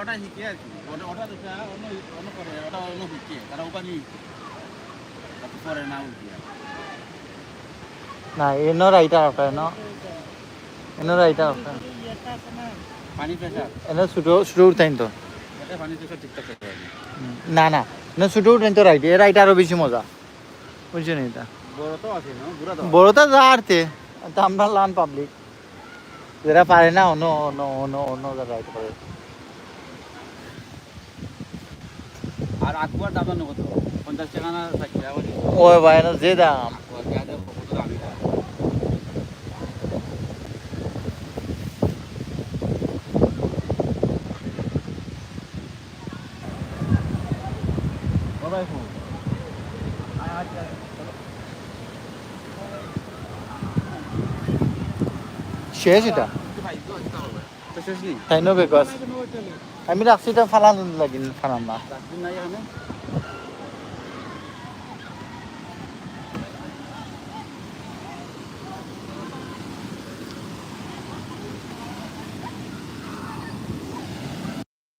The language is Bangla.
ওটা শিখে আর কি। ওটা ওটা দেখা অন্য অন্য করে ওটা অন্য শিখে। তারা ওখানে পরে না উঠি না এনো রাইটা আপনার এনো। এনো রাইটা আপনার পানি প্রেশার এনো ছোটো ছোটো উঠাইন তো। এটা পানি প্রেশার ঠিকঠাক করতে পারে না না। এনো উঠাইন তো রাইট এ রাইট আরও বেশি মজা। বুঝছ নি এটা? বড় তো আছে না বুড়া তো যা আরতে আমরা লান পাবলিক যারা পারে না অন্য অন্য অন্য অন্য রাইট করে আর আকবার দাম জানো কত? পঞ্চাশ টাকা না ষাট টাকা ওই ভাই এনো যে দাম ও শেষ এটা? তাই নো বেকস আমি রাখছি এটা ফালান লাগিল ফালান না।